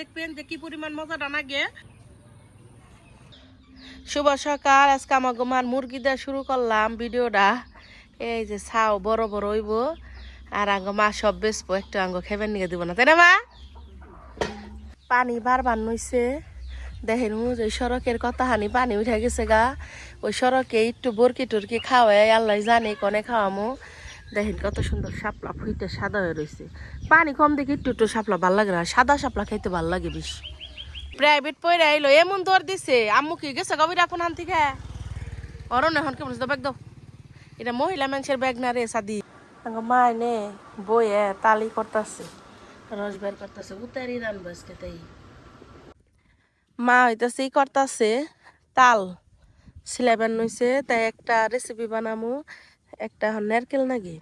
দেখবেন যে কি পরিমাণ মজাটা লাগে শুভ সকাল, আজকে আমাকে মার মুরগি দেওয়া শুরু করলাম ভিডিওটা। এই যে ছাও বড় বড় হইব, আর আঙ্গ মা সব বেসবো একটু আঙ্গ খেবেন নিয়ে দিব না, তাই না মা? পানি বারবার নইছে। দেখেন যে সড়কের কথা হানি পানি উঠে গেছে গা। ওই সড়কে একটু বরকি টুরকি খাওয়াই আল্লাহ জানে কনে খাওয়ামো। দেখেন কত সুন্দর শাপলা ফুইতে সাদা হয়ে রয়েছে পানি কম দেখে একটু একটু শাপলা ভালো লাগে না, সাদা শাপলা খাইতে ভালো লাগে বেশ। প্রাইভেট পয়রা আইলো, এমন দৌড় দিছে, আম্মু কি গেছে গভীর এখন হান থেকে অরণ এখন কেমন ব্যাগ দাও এটা মহিলা মানুষের ব্যাগ না রে, সাদি। মা নে বইয়ে তালি করতেছে, রস বের করতেছে, উতারি রানবো আজকে তাই। মা হইতাছে, ই করতেছে, তাল। সিলেবান নইছে, তাই একটা রেসিপি বানামু। একটা নারকেল নাকি?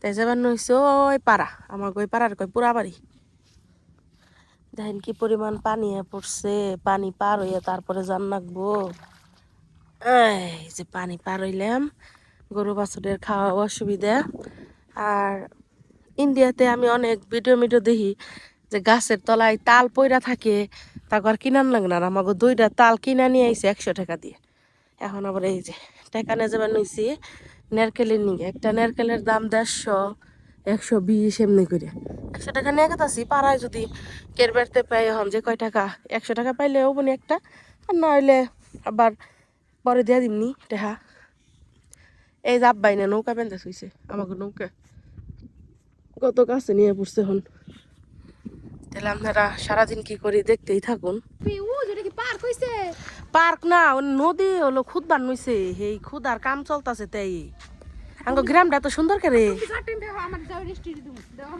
তাই যাবার নইছে ওই পাড়া আমার ওই পাড়ার কই পুরা বাড়ি। দেখেন কি পরিমাণ পানি পড়ছে, পানি পার হইয়া তারপরে নাকবো এই যে পানি পার হইলাম, গরু বাছুরের খাওয়া অসুবিধা। আর ইন্ডিয়াতে আমি অনেক ভিডিও মিডিও দেখি যে গাছের তলায় তাল পইরা থাকে তারপর কিনান লাগে না। আমাকে দুইটা তাল কিনা নিয়ে আইছে একশো টাকা দিয়ে। এখন আবার এই যে টাকা নিয়ে যাবার নিয়েছি নারকেলের নিয়ে। একটা নারকেলের দাম দেড়শো, একশো বিশ এমনি করে। একশো টাকা নিয়ে গেতাছি পাড়ায় যদি কের বেড়তে পাই এখন যে কয় টাকা? একশো টাকা পাইলে বনি একটা, আর না আবার পরে দিয়ে দিমনি টেহা। এই যে আব্বাই না নৌকা বেঁধে শুইছে আমাকে নৌকা। কত কাছে নিয়ে পড়ছে এখন। তাহলে আপনারা সারাদিন কি করি দেখতেই থাকুন। পার্ক না নদী হলো খুদ বানুইছে এই খুদ আর কাম চলতেছে তাই। আঙ্গ গ্রামটা তো সুন্দর করে। দাও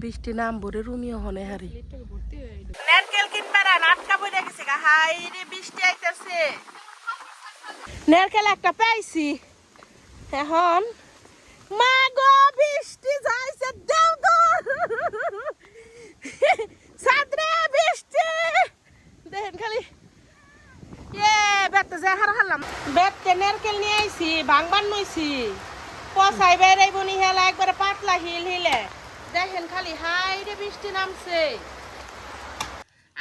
বৃষ্টি নাম ভরে রুমিও হনে হারি। নারকেল কিনবে না নাটকা বইরা গেছে গা। হাই রে বৃষ্টি আইতাছে। নারকেল একটা পাইছি। এখন মা গো বৃষ্টি যাইছে দেও গো সাদরে বৃষ্টি। দেখেন খালি। বেতে যে হার হারলাম। বেতে নারকেল নিয়ে আইছি ভাঙবান নইছি। পচাই বেড়াই বনি হেলা, একবারে পাতলা হিল হিলে। দেখেন খালি হাই রে বৃষ্টি নামছে।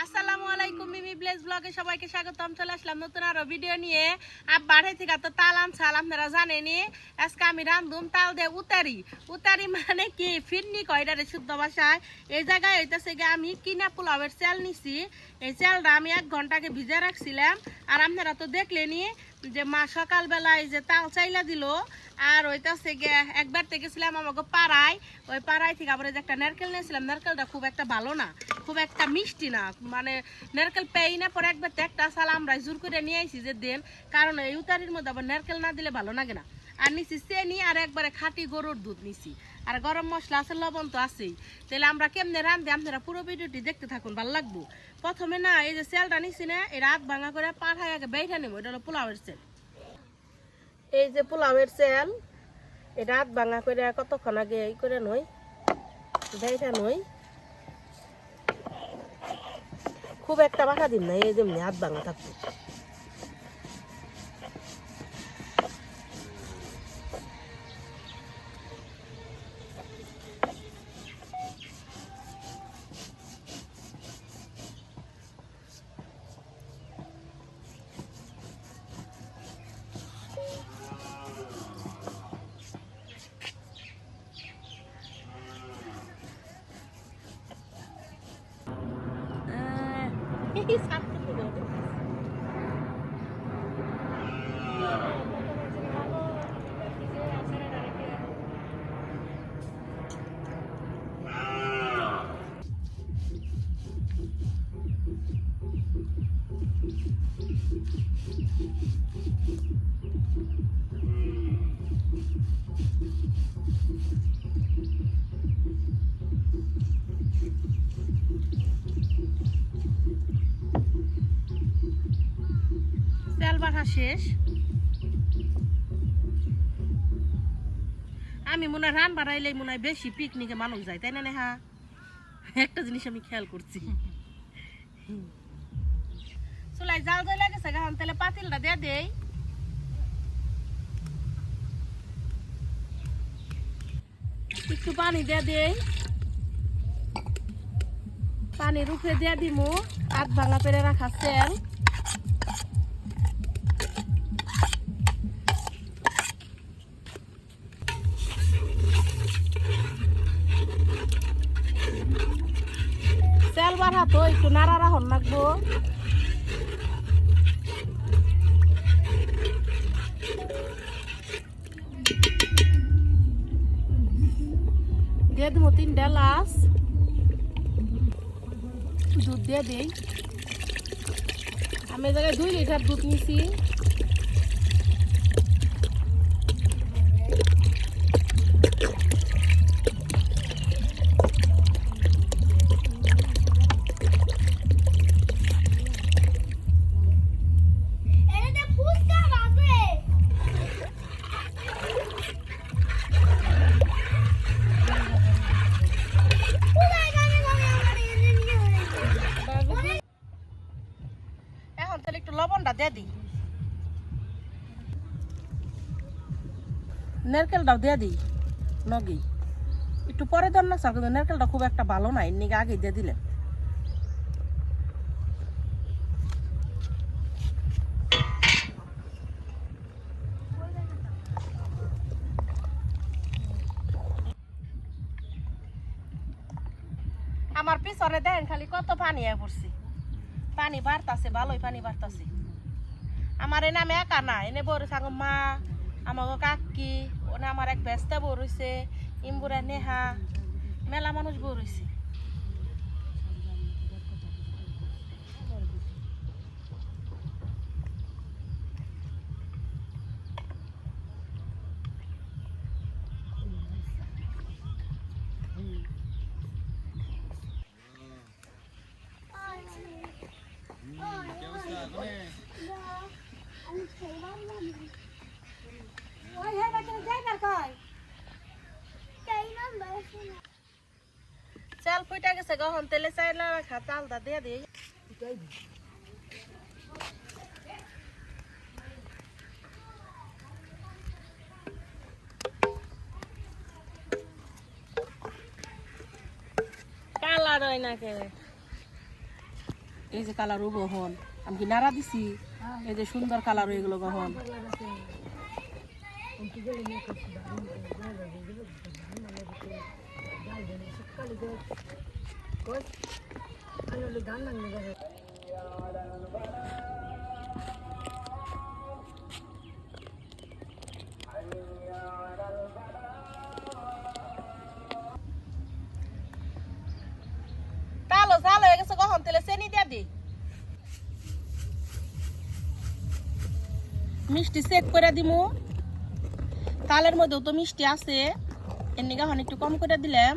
আসসালামু আলাইকুম মিমি ব্লেজ ব্লগে সবাইকে স্বাগতম। চলে আসলাম নতুন আরও ভিডিও নিয়ে। আর বাড়ি থেকে তো তাল আনছাল, আপনারা জানেনি আজকে আমি রান্ধুম তাল দিয়ে উতারি। উতারি মানে কি? ফিরনি কয়ডারে শুদ্ধ ভাষায়? এই জায়গায় হইতেছে গিয়ে আমি কিনা পোলাওয়ের চাল নিছি। এই চালটা আমি এক ঘন্টাকে ভিজে রাখছিলাম। আর আপনারা তো দেখলেনি যে মা সকালবেলায় যে তাল চাইলা দিল, আর ওইটাছে গিয়ে একবার গেছিলাম আমাকে পাড়ায়। ওই পাড়ায় থেকে আবার যে একটা নারকেল নিয়েছিলাম। নারকেলটা খুব একটা ভালো না, খুব একটা মিষ্টি না। মানে নারকেল পেই না, পরে একবার তো একটা সাল আমরা জোর করে নিয়ে আইছি যে দেন, কারণ এই উতারির মধ্যে আবার নারকেল না দিলে ভালো লাগে না। আর নিছি চেনি আর একবারে খাঁটি গরুর দুধ নিছি। আর গরম মশলা আছে, লবণ তো আছেই। তাহলে আমরা কেমনে রান্ধি আপনারা পুরো ভিডিওটি দেখতে থাকুন, ভালো লাগবো? প্রথমে না, এই যে চালটা নিছি না, এই রাত ভাঙা করে পাঠায় আগে বেইটা নেব, এটা হলো পোলাওয়ের সেল এই যে পোলাওয়ের চাল, এই রাত ভাঙা করে কতক্ষণ আগে এই করে নই বেইটা নই। খুব একটা বাসা দিন না এই যেমনি হাত ভাঙা থাকবে তেল বাটা শেষ। আমি মনে হয় রান বাড়াইলে মনে হয় বেশি পিকনিকে মানুষ যায়, তাই না নেহা? একটা জিনিস আমি খেয়াল করছি। চুলাই জাল দিয়ে লাগেছে গান তাহলে পাতিলটা দিয়ে দেই। একটু পানি দিয়ে দেই। পানির উপরে দিয়ে দিমু। আধ ভাঙা পেরে রাখা তেল তেল বাড়া তো একটু নাড়া রাখন লাগবো। দিয়ে দেবো তিনটা লাস দুধ দিয়ে দিই। আমি জায়গায় দুই লিটার দুধ নিছি। নারকেলটাও দিয়ে দিই, নগি। একটু পরে দেন না স্যার কিন্তু নারকেলটা খুব একটা ভালো না এর আগে দিয়ে দিলেন আমার পিছনে দেন খালি কত পানি আয় পড়ছি। পানি বাড়তাছে, ভালোই পানি বাড়তাছে। আমার এনে আমি একা না, এনে বড় সাঙ্গ মা আমাকে কাকি। ওনে আমার এক ব্যস্তা বড় রয়েছে ইম্বুরা নেহা মেলা মানুষ বড় হয়েছে গেছে গহন তেলে চাইলা রাখা চালটা দিয়ে দিই কালার হয় না কে এই যে কালার ও গহন আমি কি নাড়া দিছি এই যে সুন্দর কালার হয়ে গেল গহন মিষ্টি চেক করে দিমু। তালের মধ্যেও তো মিষ্টি আছে। এর নিকে এখন একটু কম করে দিলাম।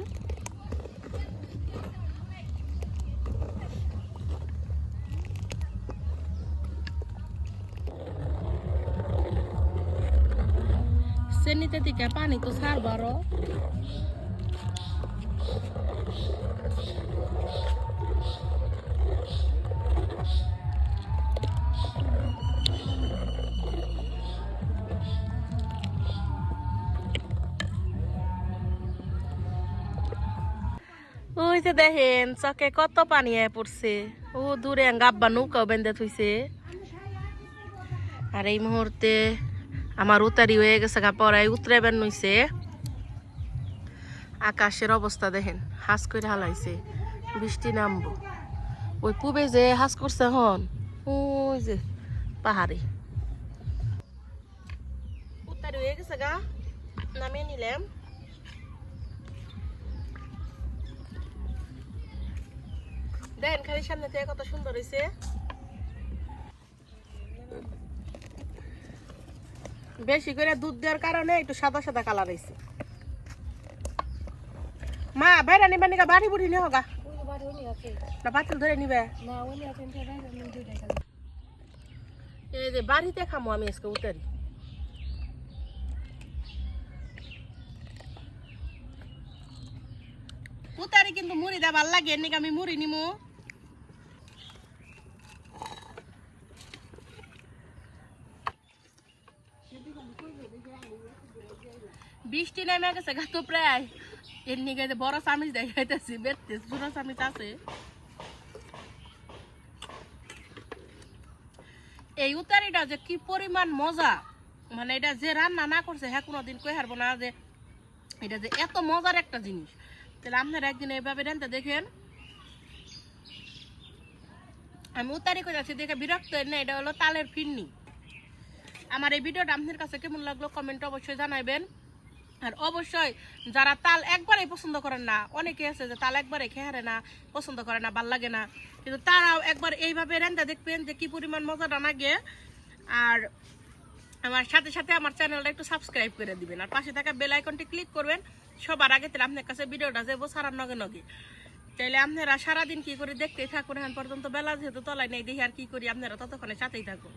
চেনিতে দিকে পানি তো ছাড়বারও। ওই যে দেখেন, চকে কত পানি আয় পড়ছে। ও দূরে গাব্বা নৌকাও বেঁধে থইছে। আর এই মুহূর্তে আমার উতারি হয়ে গেছে গা পড়াই উতরাইবেন নইছে। আকাশের অবস্থা দেখেন, হাস করে হালাইছে, বৃষ্টি নামবো। ওই পুবে যে হাস করছে হন ওই যে পাহাড়ে। উতারি হয়ে গেছে গা, নামিয়ে নিলাম। দেখেন খালি সামনে থেকে কত সুন্দর হয়েছে বেশি করে দুধ দেওয়ার কারণে একটু সাদা সাদা কালার হয়েছে মা, বাইরে নিবে নিকা বাড়ি বুড়ি নিয়ে না, পাতিল ধরে নিবে। এই যে বাড়িতে খামো আমি আজকে উতারি উতারি কিন্তু মুড়ি দেবার লাগে, এর নিকে আমি মুড়ি নিমু। বৃষ্টি নেমে গেছে গা তো প্রায়। এর নিয়ে বড় চামিচ দেখাইতেছি বেরতে ছোট চামিচ আছে। এই উতারিটা যে কি পরিমাণ মজা। মানে এটা যে রান্না না করছে হ্যাঁ কোনোদিন কই হারবো না যে এটা যে এত মজার একটা জিনিস। তাহলে আপনারা একদিন এইভাবে রান্না দেখেন। আমি উতারি করে যাচ্ছি দেখে বিরক্ত না, এটা হলো তালের ফিরনি। আমার এই ভিডিওটা আপনার কাছে কেমন লাগল কমেন্ট অবশ্যই জানাবেন আর অবশ্যই যারা তাল একবারেই পছন্দ করেন না, অনেকে আছে যে তাল একবারে খেহারে না, পছন্দ করে না, ভালো লাগে না। কিন্তু তারাও একবার এইভাবে রান্না দেখবেন যে কি পরিমাণ মজাটা লাগে। আর আমার সাথে সাথে আমার চ্যানেলটা একটু সাবস্ক্রাইব করে দিবেন। আর পাশে থাকা বেল আইকনটি ক্লিক করবেন, সবার আগে তাহলে আপনার কাছে ভিডিওটা যাব সারার নগে নগে। তাইলে আপনারা সারাদিন কি করে দেখতেই থাকুন, এখন পর্যন্ত বেলা যেহেতু তলায় নেই, দেখি আর কি করি, আপনারা ততক্ষণে সাথেই থাকুন।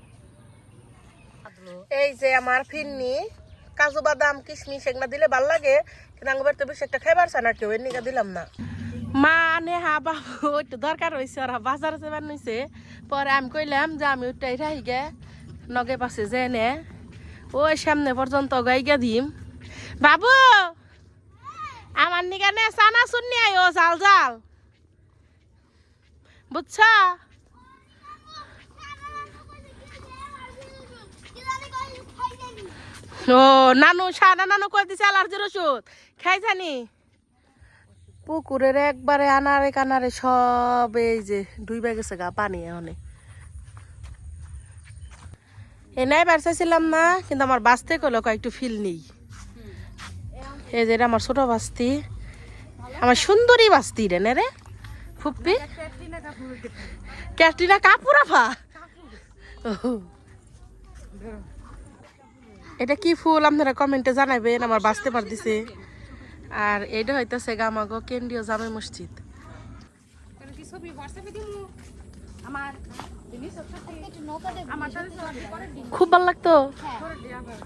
এই যে আমার ফিরনি, কাজু বাদাম, কিশমিশ এগুলা দিলে ভালো লাগে, কিন্তু আমার তো বেশি একটা খাইবার না, কেউ এর দিলাম না। মা, নে হা, বাবু, একটু দরকার হয়েছে ওরা বাজার যাবার নিছে। পরে আমি কইলাম যে আমি ওইটাই রাহি গে নগে পাশে যে নে। ওই সামনে পর্যন্ত গাইগা দিম। বাবু, আমার নিকা নে চানা শুনি আইও, জাল জাল। বুঝছ? ও নানু সাদা নানু কই দিছে অ্যালার্জির ওষুধ? খাই জানি পুকুরের একবারে আনারে কানারে সব এই যে ডুইবে গেছে গা পানি এখানে এনাই বাড়ছাইছিলাম না কিন্তু আমার বাঁচতে কলো কয়েকটু ফিল নেই। এই যে আমার ছোট বাস্তি। আমার সুন্দরী বাস্তি রে নে রে। ফুপ্পি। ক্যাটরিনা কাপুর আফা ওহ। এটা কি ফুল আপনারা কমেন্টে জানাবেন আমার বাঁচতে পারতেছে। আর এটা হইতেছে গামাগো কেন্দ্রীয় জামে মসজিদ। খুব ভালো লাগতো? আবার